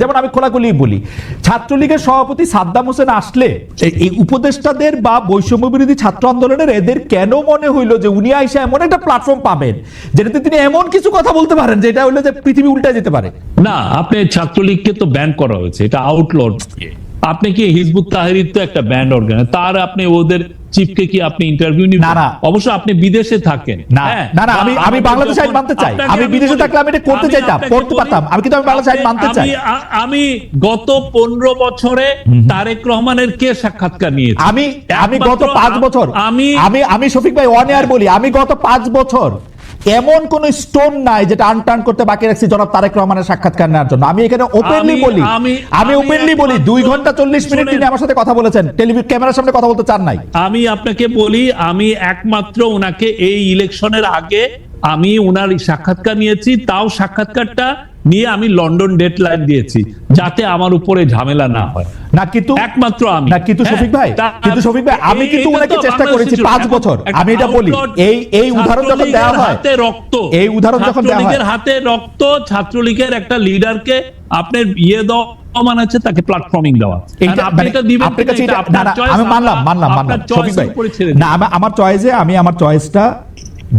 যেমন আমি খোলাখুলি বলি, ছাত্রলীগের সভাপতি সাদ্দাম হোসেন আসলে এই উপদেষ্টাদের বা বৈষম্য বিরোধী ছাত্র আন্দোলনের এদের কেন মনে হইল যে উনি আইসা এমন একটা প্ল্যাটফর্ম পাবেন, যেটাতে তিনি এমন কিছু কথা বলতে পারেন, যেটা হইল যে পৃথিবী উল্টে যেতে পারে? না, আপনি ছাত্রলীগকে তো ব্যান করা হয়েছে, এটা আউটলোড আপনি কি হিজবুত তাহরির তো একটা ব্যান্ড অর্গান তার আপনি ওদের চিফকে কি আপনি ইন্টারভিউ নিবেন? না। অবশ্য আপনি বিদেশে থাকেন। না হ্যাঁ? না না আমি আমি বাংলাদেশ আইন মানতে চাই। আমি বিদেশে থাকলে আমি এটা করতে চাইতাম করতে পারতাম। আমি কিন্তু আমি বাংলাদেশ আইন মানতে চাই। আমি- আমি গত পনেরো বছরে তারেক রহমানের কে সাক্ষাৎকার নিয়েছি? আমি আমি গত একমাত্র পাঁচ বছর। আমি আমি আমি শফিক ভাই ওয়ান ইয়ার বলি। আমি গত 5 বছর এমন কোন স্টোন নাই যেটা আনটার্ন করতে বাকি রাখছি জনাব তারেক রহমানের সাক্ষাৎকার নেওয়ার জন্য। আমি এখানে ওপেনলি বলি আমি- আমি আমি ওপেনলি বলি দুই ঘণ্টা চল্লিশ মিনিট তিনি আমার সাথে কথা বলেছেন টেলিভিশন ক্যামেরার সামনে কথা বলতে চান নাই। আমি আপনাকে বলি আমি একমাত্র ওনাকে এই ইলেকশনের আগে আমি ওনার সাক্ষাৎকার নিয়েছি তাও সাক্ষাৎকারটা নিয়ে আমি লন্ডন ডেট লাইন দিয়েছি যাতে আমার উপরে ঝামেলা না হয়। না কিন্তু একমাত্র আমি। না কিন্তু হ্যাঁ, শফিক ভাই? কিন্তু শফিক ভাই আমি কিন্তু ওনাকে চেষ্টা করেছি। পাঁচ বছর। আমি এটা বলি এই এই উদাহরণ যখন দেওয়া হয় হাতে রক্ত। এই উদাহরণ যখন দেওয়া হয় ছাত্রলীগের হাতে রক্ত ছাত্রলীগের একটা লিডারকে আপনার ইয়ে দেওয়া মানে হচ্ছে তাকে প্ল্যাটফর্মিং দেওয়া। আপনি মানে আপনার কাছে আমি মানলাম মানলাম মানলাম। শফিক ভাই না আমার- আমার চয়েসে আমি আমার চয়েসটা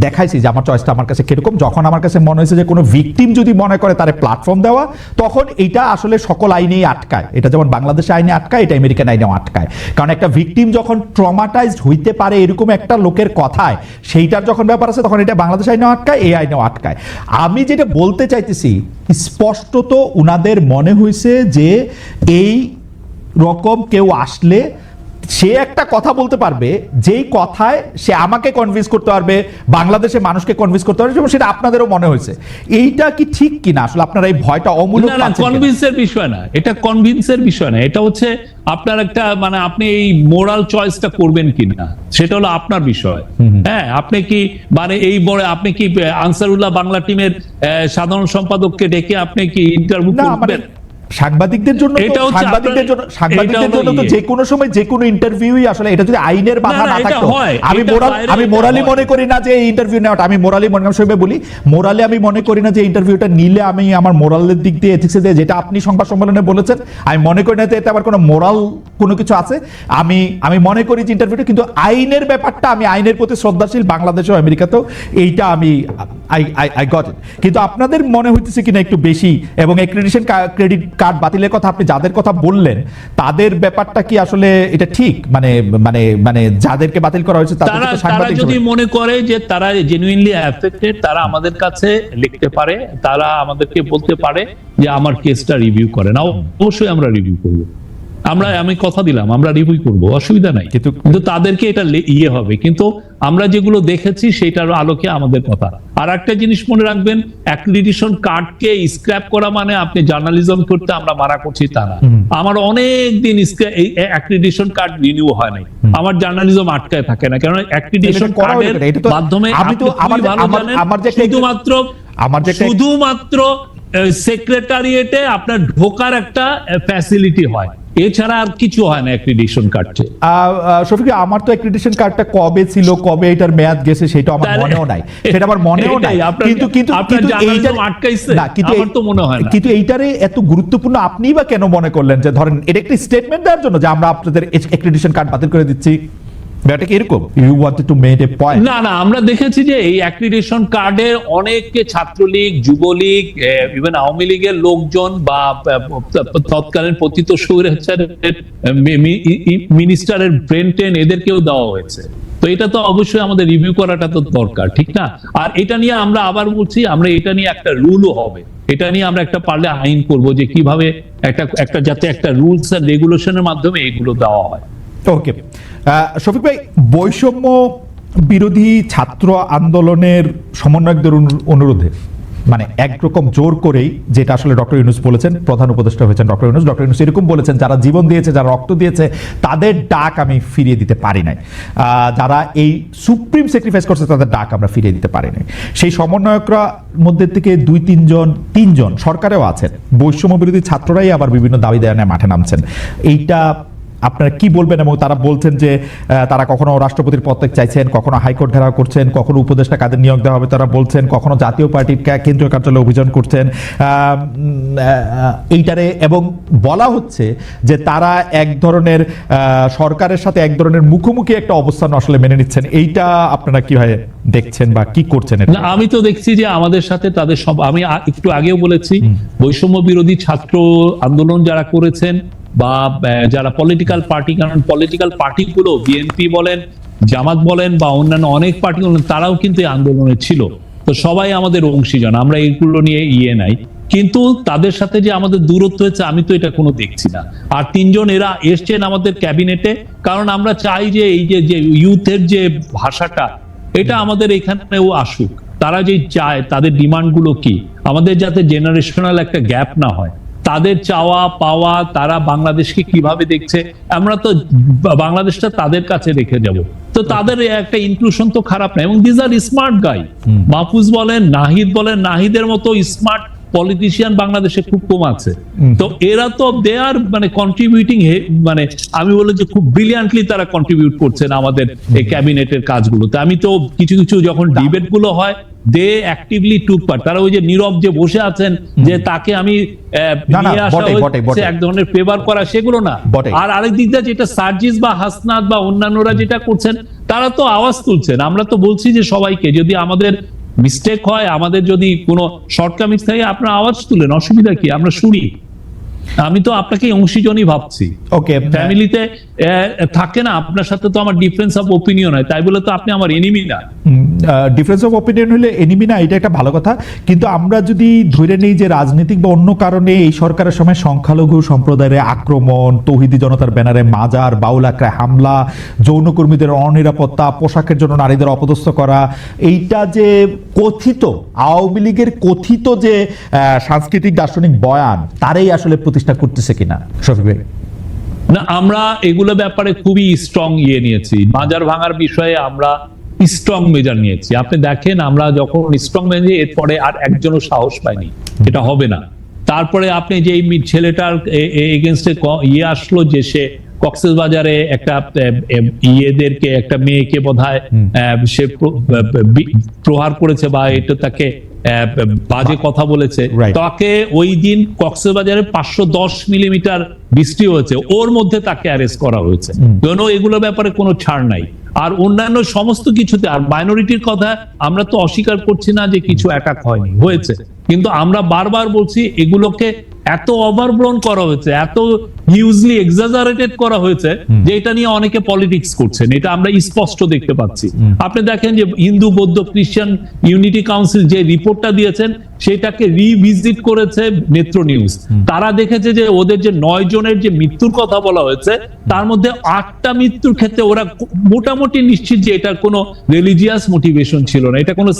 দেখাইছি যে আমার চয়েসটা আমার কাছে কীরকম। যখন আমার কাছে মনে হয়েছে যে কোনো ভিকটিম যদি মনে করে তার প্ল্যাটফর্ম দেওয়া, তখন এটা আসলে সকল আইনেই আটকায়। এটা যেমন বাংলাদেশ আইনে আটকায়, এটা আমেরিকান আইনেও আটকায়। কারণ একটা ভিকটিম যখন ট্রমাটাইজড হইতে পারে এরকম একটা লোকের কথায়, সেইটার যখন ব্যাপার আছে, তখন এটা বাংলাদেশ আইনেও আটকায় এই আইনেও আটকায়। আমি যেটা বলতে চাইতেছি, স্পষ্টত উনাদের মনে হয়েছে যে এই রকম কেউ আসলে সে একটা কথা বলতে পারবে যেই কথায় সে আমাকে কনভিন্স করতে পারবে বাংলাদেশে মানুষকে কনভিন্স করতে পারবে এবং সেটা আপনাদেরও মনে হয়েছে। এইটা কি ঠিক কিনা? আসলে আপনারা এই ভয়টা না কিনা? কনভিন্সের বিষয় না। এটা কনভিন্সের বিষয় না। এটা হচ্ছে আপনার একটা মানে আপনি এই মোরাল চয়েসটা করবেন কিনা? সেটা হলো আপনার বিষয়। হ্যাঁ আপনি কি মানে এই বড় আপনি কি আনসারুল্লাহ বাংলা টিমের সাধারণ সম্পাদককে ডেকে আপনি কি ইন্টারভিউ মানে করবেন? সাংবাদিকদের জন্য সাংবাদিকদের জন্য সাংবাদিকদের জন্য তো ইয়ে। যে কোনো সময় যে কোনো ইন্টারভিউই আসলে এটা যদি আইনের বাধা না, থাকতো। আমি মোরাল আমি মোরালি মনে করি না যে এই ইন্টারভিউ নেওয়াটা আমি মোরালি মনে হিসেবে বলি মোরালি আমি মনে করি না যে ইন্টারভিউটা নিলে আমি আমার মোরালের দিক দিয়ে এথিক্সে যেটা আপনি সংবাদ সম্মেলনে বলেছেন আমি মনে করি না যে এতে আবার কোনো মোরাল কোনো কিছু আছে। আমি আমি মনে করি যে ইন্টারভিউটা কিন্তু আইনের ব্যাপারটা আমি আইনের প্রতি শ্রদ্ধাশীল বাংলাদেশ ও আমেরিকাতেও এইটা আমি আই আই গট কিন্তু আপনাদের মনে হইতেছে কিনা একটু বেশি এবং অ্যাক্রেডিটেশন ক্রেডিট কার্ড বাতিলের কথা আপনি যাদের কথা বললেন তাদের ব্যাপারটা কি আসলে এটা ঠিক? মানে মানে মানে যাদেরকে বাতিল করা হয়েছে তারা যদি মনে করে যে তারা জেনুইনলি অ্যাফেক্টেড তারা আমাদের কাছে লিখতে পারে তারা আমাদেরকে বলতে পারে যে আমার কেসটা রিভিউ করে। না অবশ্যই আমরা রিভিউ করব। আমরা আমি কথা দিলাম আমরা রিভিউ করব অসুবিধা নাই। কিন্তু- তাদেরকে এটা ইয়ে হবে। কিন্তু আমরা যেগুলো দেখেছি সেটার আলোকে আমাদের কথা। আর একটা জিনিস মনে রাখবেন অ্যাক্রিডিটেশন কার্ডকে স্ক্র্যাপ করা মানে আপনি জার্নালিজম করতে আমরা মারা করছি তা না। আমার অনেক দিন এই অ্যাক্রিডিটেশন কার্ড রিনিউ হয় নাই। আমার জার্নালিজম আটকায় থাকে না। কারণ অ্যাক্রিডিটেশন এটা করা হলো কার্ডের মাধ্যমে আমি তো- আপনি আমার খুবই ভালো জানেন? শুধুমাত্র আমার যে শুধুমাত্র সেক্রেটারিয়েটে আপনার ঢোকার একটা ফ্যাসিলিটি হয়। এছাড়া আর কিছু হয় না অ্যাক্রিডিশন কার্ডে শফিক আমার তো অ্যাক্রিডিশন কার্ডটা কবে ছিল কবে এটার মেয়াদ গেছে সেটা আমার মনেও নাই সেটা আমার মনেও নাই কিন্তু কিন্তু এইটার- আটকাইছে? না কিন্তু আমার তো মনে হয় না। কিন্তু এইটারে এত গুরুত্বপূর্ণ আপনি বা কেন মনে করলেন যে ধরেন এটা একটা স্টেটমেন্ট দেওয়ার জন্য যে আমরা আপনাদের অ্যাক্রিডিশন কার্ড বাতিল করে দিচ্ছি ব্যাপারটা এরকম? You wanted to make a point না না আমরা দেখেছি যে এই অ্যাক্রিডিটেশন কার্ডে অনেককে ছাত্রলীগ যুবলীগ ইভেন আওয়ামী লীগের লোকজন বা তৎকালীন পতিত মিনিস্টারের ব্রেন টেন এদেরকেও দেওয়া হয়েছে। তো এটা তো অবশ্যই আমাদের রিভিউ করাটা তো দরকার ঠিক না? আর এটা নিয়ে আমরা আবার বলছি আমরা এটা নিয়ে একটা রুলও হবে। এটা নিয়ে আমরা একটা পারলে আইন করব যে কীভাবে একটা একটা যাতে একটা রুলস এন্ড রেগুলেশনের মাধ্যমে এগুলো দেওয়া হয়। ওকে শফিক ভাই, বৈষম্য বিরোধী ছাত্র আন্দোলনের সমন্বয়কদের অনুরোধে মানে একরকম জোর করেই, যেটা আসলে ডক্টর ইউনুস বলেছেন, প্রধান উপদেষ্টা হয়েছেন ডক্টর ইউনুস ডক্টর ইউনুস এরকম বলেছেন, যারা জীবন দিয়েছে, যারা রক্ত দিয়েছে, তাদের ডাক আমি ফিরিয়ে দিতে পারি নাই। যারা এই সুপ্রিম স্যাক্রিফাইস করছে, তাদের ডাক আমরা ফিরিয়ে দিতে পারি নাই। সেই সমন্বয়করা মধ্যে থেকে দুই, তিনজন তিনজন সরকারেও আছেন। বৈষম্য বিরোধী ছাত্ররাই আবার বিভিন্ন দাবি দেওয়া নিয়ে মাঠে নামছেন। এইটা আপনারা কি বলবেন এবং তারা বলছেন যে তারা কখনো রাষ্ট্রপতির পদত্যাগ চাইছেন কখনো হাইকোর্ট ঘেরাও করছেন কখনো উপদেষ্টা কাদের নিয়োগ দেওয়া হবে তারা বলছেন কখনো জাতীয় পার্টির কেন্দ্রীয় কার্যালয়ে অভিযান করছেন। এইটারে এবং বলা হচ্ছে যে তারা এক ধরনের আহ, সরকারের সাথে এক ধরনের মুখোমুখি একটা অবস্থান আসলে মেনে নিচ্ছেন। এইটা আপনারা কীভাবে দেখছেন বা কি করছেন আমি তো দেখছি যে আমাদের সাথে তাদের সব আমি একটু আগেও বলেছি বৈষম্য বিরোধী ছাত্র আন্দোলন যারা করেছেন বা যারা পলিটিক্যাল পার্টি কারণ পলিটিক্যাল পার্টিগুলো বিএনপি বলেন, জামাত বলেন বা অন্যান্য অনেক পার্টি বলেন, তারাও কিন্তু এই আন্দোলনে ছিল। তো সবাই আমাদের অংশীজন, আমরা এইগুলো নিয়ে ইয়ে নাই। কিন্তু তাদের সাথে যে আমাদের দূরত্ব হয়েছে, আমি তো এটা কোনো দেখছি না। আর তিনজন এরা এসছেন আমাদের ক্যাবিনেটে, কারণ আমরা চাই যে এই যে যে ইউথের যে ভাষাটা, এটা আমাদের এখানেও আসুক। তারা যে চায়, তাদের ডিমান্ডগুলো কি? আমাদের যাতে জেনারেশনাল একটা গ্যাপ না হয়। তাদের চাওয়া পাওয়া তারা বাংলাদেশকে কীভাবে দেখছে আমরা তো বাংলাদেশটা তাদের কাছে রেখে যাব। তো তাদের একটা ইনক্লুশন তো খারাপ না এবং these are smart guy Mahfuz বলেন নাহিদ বলেন নাহিদের মতো স্মার্ট পলিটিশিয়ান বাংলাদেশে খুব কম আছে। তো এরা তো দে আর মানে কন্ট্রিবিউটিং মানে আমি বলি যে খুব ব্রিলিয়ান্টলি তারা কন্ট্রিবিউট করছেন আমাদের এই ক্যাবিনেটের কাজগুলোতে। আমি তো কিছু কিছু যখন ডিবেটগুলো হয় দে অ্যাক্টিভলি টুক পার্ট তারা ওই যে নীরব যে বসে আছেন যে তাকে আমি। এক ধরনের ফেভার করা সেগুলো না। আর আরেক দিক দিয়ে যেটা সার্জিস বা হাসনাত বা অন্যান্যরা যেটা করছেন তারা তো আওয়াজ তুলছেন। আমরা তো বলছি যে সবাইকে যদি আমাদের মিস্টেক হয় আমাদের যদি কোনো শর্টকামিংস থাকে আপনার আওয়াজ তুলেন অসুবিধা কি? আমরা শুনি। আমি তো আপনাকে অংশীজনই ভাবছি। ওকে ফ্যামিলিতে থাকে না আপনার সাথে তো আমার ডিফারেন্স অফ ওপিনিয়ন হয়। তাই বলে তো আপনি আমার এনিমি না। ডিফারেন্স অফ অপিনিয়ন হলে এনিমি না এটা একটা ভালো কথা। কিন্তু আমরা যদি ধরে নেই যে রাজনৈতিক বা অন্য কারণে এই সরকারের সময় সংখ্যালঘু সম্প্রদায়ের আক্রমণ তৌহিদি জনতার ব্যানারে মাজার বাউল আক্রায় হামলা যৌনকর্মীদের অনিরাপত্তা পোশাকের জন্য নারীদের অপদস্থ করা এইটা যে কথিত আওয়ামী লীগের কথিত যে আহ, সাংস্কৃতিক দার্শনিক বয়ান তারাই আসলে প্রতিষ্ঠা করতেছে কিনা? শফিক ভাই। না আমরা এগুলো ব্যাপারে খুবই স্ট্রং ইয়ে নিয়েছি। বাজার ভাঙার বিষয়ে আমরা স্ট্রং মেজার নিয়েছি। আপনি দেখেন আমরা যখন স্ট্রং মেজার এরপরে আর একজনও সাহস পাইনি। এটা হবে না। তারপরে আপনি যে এই ছেলেটার এগেনস্টে ইয়ে আসলো যে সে কক্সেস বাজারে একটা ইয়েদেরকে একটা মেয়েকে আহ, সে প্রহার করেছে বা এটা তাকে বাজে কথা বলেছে। তাকে ওই দিন কক্সবাজারে পাঁচশো দশ মিলিমিটার বৃষ্টি হয়েছে। ওর মধ্যে তাকে অ্যারেস্ট করা হয়েছে। কেন? এগুলোর ব্যাপারে কোনো ছাড় নাই। আর অন্যান্য সমস্ত কিছুতে আর মাইনরিটির কথা আমরা তো অস্বীকার করছি না যে কিছু অ্যাটাক হয়নি হয়েছে। কিন্তু আমরা বারবার বলছি এগুলোকে এত ওভারব্লোন করা হয়েছে এত হিউজলি এক্সাজারেটেড করা হয়েছে যে এটা নিয়ে অনেকে পলিটিক্স করছেন। এটা আমরা স্পষ্ট দেখতে পাচ্ছি। আপনি দেখেন যে হিন্দু বৌদ্ধ খ্রিস্টান ইউনিটি কাউন্সিল যে রিপোর্টটা দিয়েছেন সেটাকে রিভিজিট করেছে নেত্র নিউজ তারা দেখেছে যে ওদের যে নয় জনের যে মৃত্যুর কথা বলা হয়েছে তার মধ্যে আটটা মৃত্যুর ক্ষেত্রে ওরা মোটামুটি নিশ্চিত যে এটার কোনো রিলিজিয়াস মোটিভেশন ছিল না। এটা কোনো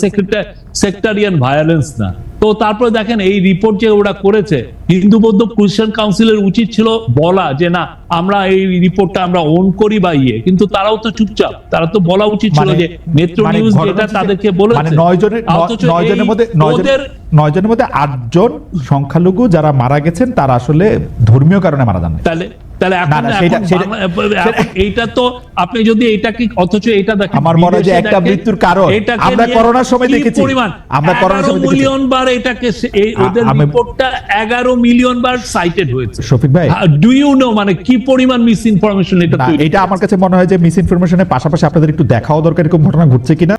সেক্টারিয়ান ভায়োলেন্স না। তো তারপরে দেখেন এই রিপোর্ট যে ওরা করেছে হিন্দু বৌদ্ধ খ্রিস্টান কাউন্সিলের উচিত ছিল বলা যে না আমরা এই রিপোর্টটা আমরা ওন করি বা ইয়ে। কিন্তু তারাও তো চুপচাপ। তারা তো বলা উচিত ছিল মানে- যে নেত্র মানে নিউজ যেটা তাদেরকে বলেছে। মানে নয় জনের নয় জনের মধ্যে নয় জনের নয় জনের মধ্যে আটজন সংখ্যালঘু যারা মারা গেছেন তারা আসলে ধর্মীয় কারণে মারা যান তাহলে তাহলে এইটা তো আপনি যদি এটাকে অথচ এটা দেখেন আমার মনে হয় একটা মৃত্যুর কারণ। আমরা করোনার সময় দেখেছি। পরিমাণ? আমরা করোনার সময় মিলিয়ন বার এটাকে ওদের রিপোর্টটা এগারো মিলিয়ন বার সাইটেড হয়েছে। শফিক ভাই। ডু ইউ নো মানে কি পরিমাণ মিস ইনফরমেশন এটা এটা আমার কাছে মনে হয় যে মিস ইনফরমেশনের পাশাপাশি আপনাদের একটু দেখাও দরকার এরকম ঘটনা ঘটছে কিনা।